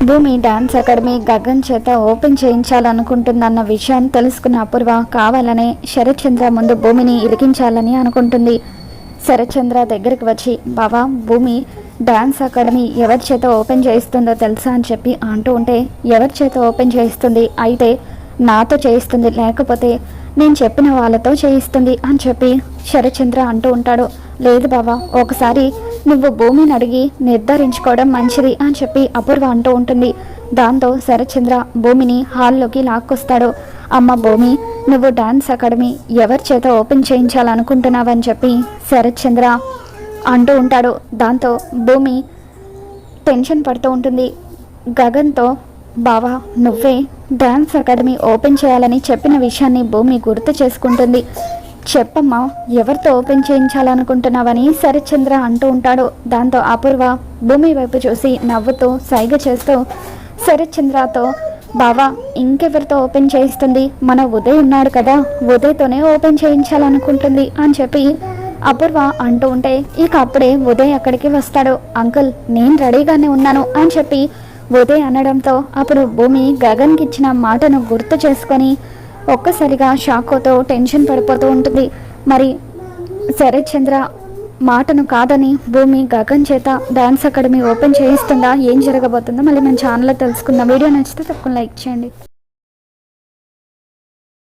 భూమి dance academy Gagan చేత open చేయించాలనుకుంటుందన్న విషయం తెలుసుకున్న అపూర్వ కావాలనే శరత్చంద్ర ముందు భూమిని ఇరికించాలని అనుకుంటుంది. శరత్చంద్ర దగ్గరికి వచ్చి బావా భూమి డాన్స్ అకాడమీ ఎవరి చేత ఓపెన్ చేయిస్తుందో తెలుసా? అని చెప్పి అంటూ ఉంటే ఎవరి చేత ఓపెన్ చేయిస్తుంది? అయితే నాతో చేయిస్తుంది లేకపోతే నేను చెప్పిన వాళ్ళతో చేయిస్తుంది అని చెప్పి శరత్చంద్ర అంటూ ఉంటాడు. లేదు బావా ఒకసారి నువ్వు భూమిని అడిగి నిర్ధారించుకోవడం మంచిది అని చెప్పి అపూర్వ అంటూ ఉంటుంది. దాంతో శరచంద్ర భూమిని హాల్లోకి లాక్కొస్తాడు. అమ్మ భూమి నువ్వు డాన్స్ అకాడమీ ఎవరి చేత ఓపెన్ చేయించాలనుకుంటున్నావని చెప్పి శరత్చంద్ర అంటూ ఉంటాడు. దాంతో భూమి టెన్షన్ పడుతూ ఉంటుంది. గగన్తో బావా నువ్వే డాన్స్ అకాడమీ ఓపెన్ చేయాలని చెప్పిన విషయాన్ని భూమి గుర్తు చేసుకుంటుంది. చెప్పమ్మా ఎవరితో ఓపెన్ చేయించాలనుకుంటున్నావని శరత్చంద్ర అంటూ ఉంటాడు. దాంతో అపూర్వ భూమి వైపు చూసి నవ్వుతూ సైగ చేస్తూ శరత్చంద్రతో బావా ఇంకెవరితో ఓపెన్ చేయిస్తుంది? మన ఉదయ్ ఉన్నాడు కదా ఉదయ్తోనే ఓపెన్ చేయించాలనుకుంటుంది అని చెప్పి అపూర్వ అంటూ ఉంటే ఇక అప్పుడే ఉదయ్ అక్కడికి వస్తాడు. అంకుల్ నేను రెడీగానే ఉన్నాను అని చెప్పి ఉదయ్ అనడంతో అప్పుడు భూమి గగన్కి ఇచ్చిన మాటను గుర్తు చేసుకొని ఒక్కసారిగా షాకోతో టెన్షన్ పడిపోతూ ఉంటుంది. మరి శరత్ చంద్ర మాటను కాదని భూమి గగన్ చేత డాన్స్ అకాడమీ ఓపెన్ చేయిస్తుందా? ఏం జరగబోతుందో మళ్ళీ మన ఛానల్లో తెలుసుకుందాం. వీడియో నచ్చితే తప్పకుండా లైక్ చేయండి.